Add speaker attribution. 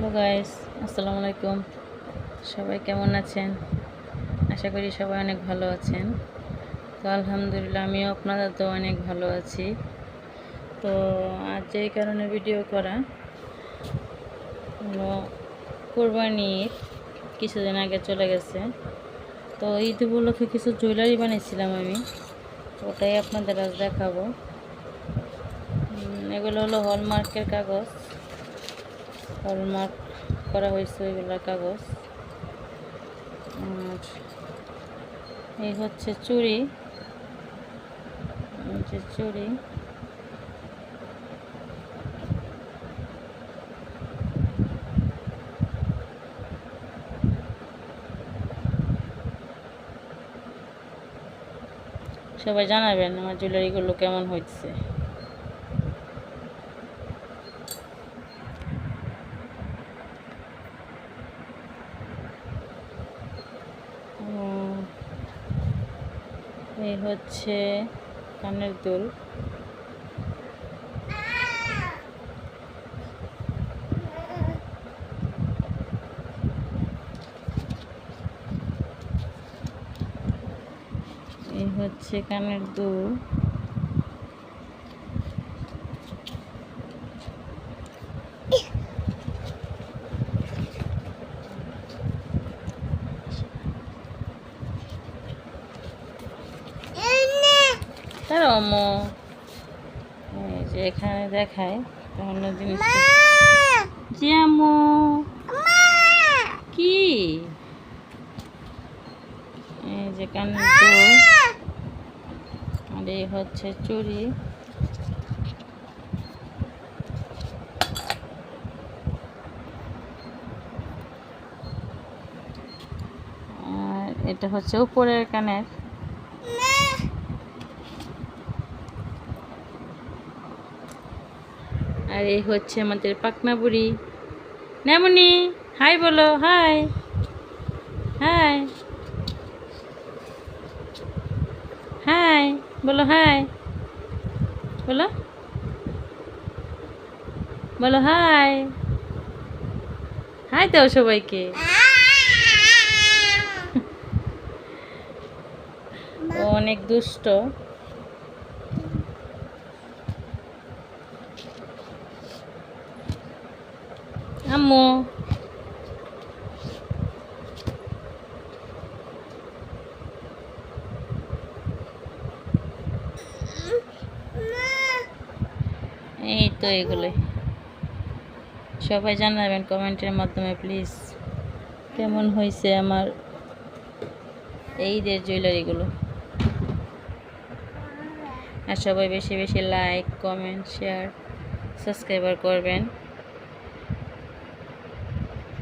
Speaker 1: Hello guys, আসসালামু আলাইকুম। সবাই কেমন আছেন? আশা করি সবাই অনেক ভালো আছেন। তো আলহামদুলিল্লাহ, আমিও আপনাদের তো অনেক ভালো আছি। তো আজ যেই কারণে ভিডিও করা কোরবানি ঈদ কিছুদিন আগে চলে গেছে। তো ঈদ উপলক্ষে কিছু জুয়েলারি বানিয়েছিলাম আমি ওটাই আপনাদের আজ দেখাবো। এগুলো হলো হলমার্কের কাগজ। হলমার্ক করা হয়েছে ওইগুলোর কাগজ। আর এই হচ্ছে চুড়ি। যে চুড়ি। সবাই জানাবেন আমার জুয়েলারিগুলো কেমন হচ্ছে এই হচ্ছে কানের দুল। এই হচ্ছে কানের দুল। তার অম। এই যে এখানে দেখায় অন্য জিনিস জি আম্মু। কি? এই যে কানের দুল। আর এই হচ্ছে চুড়ি। আর এটা হচ্ছে উপরের কানের। আর এই হচ্ছে আমাদের পাকনা বুড়ি। নেমনি, হাই বলো, হাই। হাই। হাই, বলো হাই। বলো। বলো হাই। হাই দাও সবাইকে। অনেক দুষ্ট। আম্মু এই তো এগুলোই সবাই জানাবেন কমেন্টের মাধ্যমে প্লিজ কেমন হয়েছে আমার এই যে জুয়েলারিগুলো? আর সবাই বেশি বেশি লাইক কমেন্ট শেয়ার সাবস্ক্রাইবার করবেন।